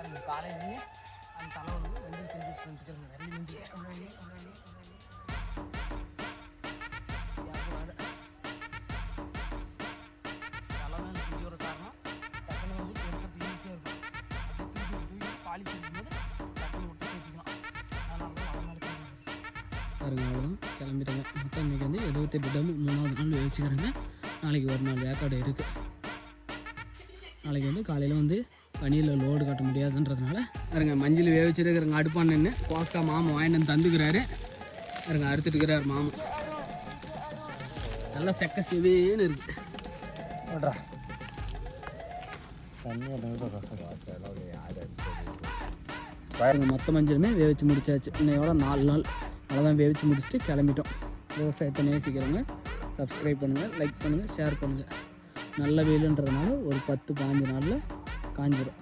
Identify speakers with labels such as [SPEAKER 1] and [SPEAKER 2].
[SPEAKER 1] அந்த காலையிலேயே அந்த தலைவர் வெள்ளி செஞ்சு மிஞ்சி தலைவன் செஞ்சு ஒரு காரணம் டக்குனு வந்து எடுக்கிறது ஈஸியாக இருக்கும். அப்படியே தூக்கி தூக்கி டக்குனு விட்டு தூக்கிக்கலாம் அதனால தான்
[SPEAKER 2] பாருங்க அவ்வளோதான் கிளம்பிட்டாங்க. மொத்தம் இன்றைக்கி வந்து எழுபத்தெட்டு டம் மூணாவது நாள் வச்சுக்கிறாங்க. நாளைக்கு ஒரு நாள் வேக்காடு இருக்குது நாளைக்கு வந்து காலையில் வந்து பனியில் லோடு காட்ட முடியாதுன்றதுனால அருங்க மஞ்சள் வேவிச்சிருக்கிறங்க அடுப்பான் நின்று கோஸ்கா மாமன் வாங்கிட்டு வந்து தந்துக்கிறாரு. அருங்க அறுத்துட்டுக்கிறார் மாமன் நல்லா செக்க செவேன்னு இருக்கு.
[SPEAKER 1] ஓட்ரா
[SPEAKER 2] பாருங்க மொத்த மஞ்சளுமே வேவிச்சு முடிச்சாச்சு. இன்னையோட நாலு நாள். அவ்வளோதான் வேவிச்சு முடிச்சுட்டு கிளம்பிட்டோம். விவசாயத்தை நேசிக்கிறவங்க சப்ஸ்கிரைப் பண்ணுங்கள் லைக் பண்ணுங்கள் ஷேர் பண்ணுங்கள் நல்ல வெயிலுன்றதுனால ஒரு பத்து பாஞ்சு நாளில் காஞ்சிரும்